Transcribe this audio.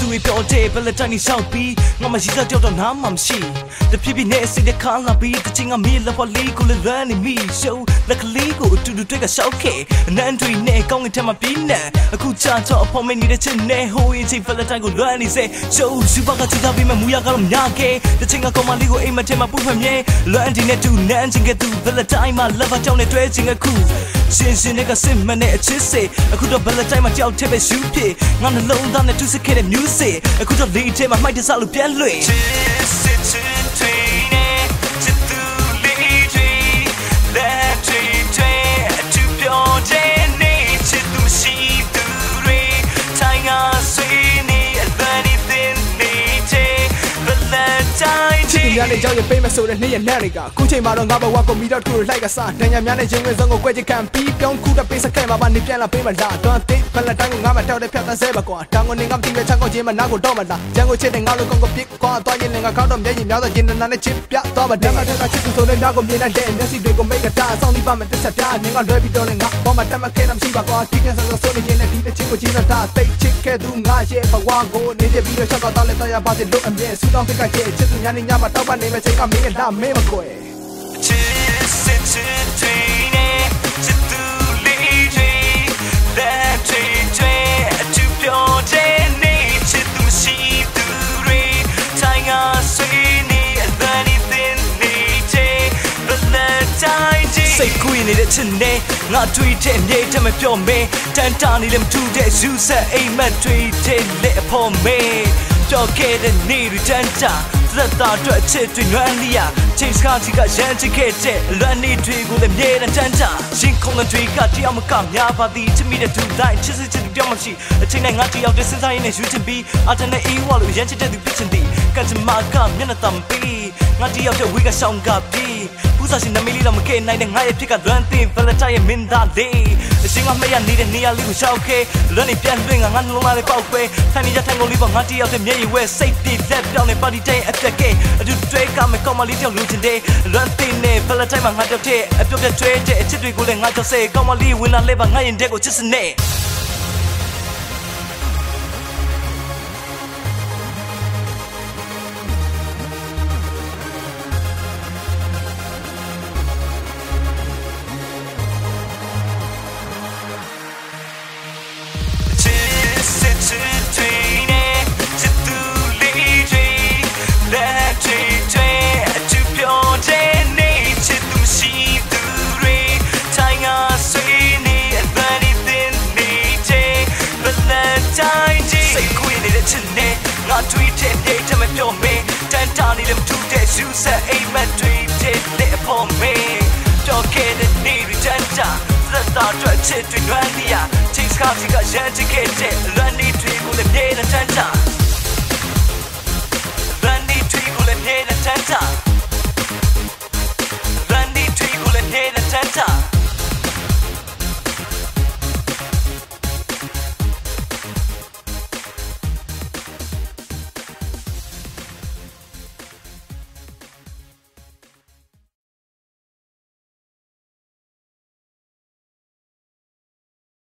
သူတွေပြောတဲ့ဘယ်လက်တိုင်းနေရှောက်ပြီးငါမရှိတော့ကြောက်တော့နားမှမရှိတဖြည်းဖြည်းနဲ့စိတ်တခါလာပြီးတချင်းကမေးလက်ပေါ်လေးကိုလည်းလွမ်းနေမိရှုံးလက်ကလေးကိုအတူတူတွေ့ကရှောက်ခဲ့အနန်းတွေနဲ့ကောင်းကင်ထက်မှပြီးနေအခုချတော့အဖော်မနေတဲ့ချင်းနဲ့ဟိုးရင်ချင်းဘယ်လက်တိုင်းကိုလွမ်းနေစေရှုံးစူပါကချီတာပြီးမှမူရကတော့မြခဲ့တချင်းကကောင်းမလေးကိုအိမ်မထဲမှာပူဖွင့်မြဲလွမ်းဒီနဲ့တူနန်းချင်းကသူဘယ်လက်တိုင်းမှာလက်ဖကြောင်းနဲ့တွဲချင်းကခုရှင်းရှင်းနဲ့ကစစ်မနဲ့အချစ်စေအခုတော့ဘယ်လက်တိုင်းမှာကြောက်တဲ့ပဲရှူဖြစ်ငါနှလုံးသားနဲ့တူစခဲ့တဲ့ music အခုတော့လေးထဲမှာမိုက်တစားလို့ပြန်လွင် နဲ့ကြောက်ရပေးမယ်ဆိုတဲ့နေ့ရက်နဲ့တွေကအခုချိန်မှာတော့ငါဘဝကိုမီတော့ထူလိုက်ကစားတန်ညာများနဲ့ချင်းဝဲစုံကိုကွဲချခံပြီးပြောင်းခုတဲ့ပေးစခဲမှာပါနေပြန်လာပေးမလားတော့တိတ်ဖလက်တိုင်းကိုငါမတောက်တဲ့ဖြတ်သန်းဆဲပါကွာတောင်ကိုနေငါမတိပဲချောင်းကိုချင်းမနာကိုတော့မလားဂျန်ကိုချစ်တဲ့ငါလိုကောင်ကိုပြစ်ကွာတော့ရင်လည်းငါကောက်တော့မျက်ရည်များတော့ဂျင်းနာနဲ့ချစ်ပြတော့ပါတဲ့မှာတဲ့ချစ်သူဆိုတဲ့များကိုမြင်တဲ့မျက်စိတွေကိုမိတ်ကတာအဆောင်ဒီပါမယ်တစ်ဆက်ပြားနေငါလွဲပြီးတော့လည်းငါဘောမတက်မခဲတာမရှိပါကွာဒီကစားဆိုဆိုနေချင်းနဲ့ဒီတဲ့ချင်းကိုချင်းတော့တိတ်ချစ်ခဲ့သူငါရဲ့ဘဝကိုနေပြပြီးတော့ချက်တော့လည်းတရားပါတဲ့လို့အမြဲဆူတောင်းပြကချစ်ချစ်သူများနဲ့ညမှာတောက်ပါနေမယ်ချိန်ကမင်းကလာမင်းမကွယ်ချစ်စစ်ချစ်တွေနဲ့ချစ်သူလေးတွေလက်တွေတွေအတူပြောတဲ့နေချစ်သူရှိသူတွေထိုင်ငါဆွေးနေအလွန်နေတင်နေချေဘလက်တိုင်းကြီးစိတ်ကူးနေတဲ့ချစ်နဲ့ငါတွေ့တဲ့မြေတမပြောမဲတန်တာနေလည်းမထူတဲ့ဇူးဆက်အိမ်မက်တွေတဲ့လက်အဖို့မဲပြောခဲ့တဲ့နေတွေတန်တာ သက်သာအတွက်ချစ်တွေနွမ်းလျာချိန်စကားကြီးကရန်ချစ်ခဲ့တဲ့လွမ်းနေတွေကိုလည်းမြေတန်တန်တာရှင်ခုံးတွေကတရားမကများပါသည်ချစ်မိတဲ့သူတိုင်းချစ်စစ်ချစ်သူတယောက်မရှိအချိန်နဲ့ငါတယောက်တည်းစဉ်းစားရင်းနဲ့ယူချင်ပြီးအတန်နဲ့အေးဝါလို့ရန်ချစ်တဲ့သူဖြစ်ချင်သည်ကကြမကမျက်နှာတမ်းပြီးငါတယောက်တည်းဝေးကရှောင်းကပြီး ပူစာရှင်နမီလေးတော့မကဲနိုင်တဲ့ငါရဲ့ဖြစ်ကလွမ်းတင်ဗလက်တိုင်းရဲ့မင်းသားလေးအရှင်ကမရနေတဲ့နေရာလေးကိုရှောက်ခဲလွမ်းနေပြန်လွင်ငါငါနှလုံးသားလေးပေါက်ပဲထိုင်နေကြထိုင်ကုန်လေးပေါ့ငါတယောက်တည်းမျက်ရည်ဝဲစိတ်ပြေလက်ပြောင်းနေပါတီတိုင်းအပြက်ကဲအတူတွဲကမယ်ကောင်းမလေးတယောက်လူချင်တဲ့လွမ်းတင်နေဗလက်တိုင်းမှာငါတယောက်တည်းအပြုတ်ပြတ်တွဲတဲ့အချစ်တွေကိုလည်းငါကြောက်စေကောင်းမလေးဝင်လာလဲပါငါရင်တဲ့ကိုချစ်စနေ စုဆက်အိမ်မက်တွေတဲ့လက်အပေါ်မင်းတော့ခဲ့တဲ့နေ့တွေတန်တာသက်သာအတွက်ချစ်တွေနွမ်းလျာချင်းစကားစီကရန်ချစ်ခဲ့တဲ့လန်နီတွေကိုလည်းမြဲတဲ့တန်တာလန်နီတွေကိုလည်းမြဲတဲ့တန်တာ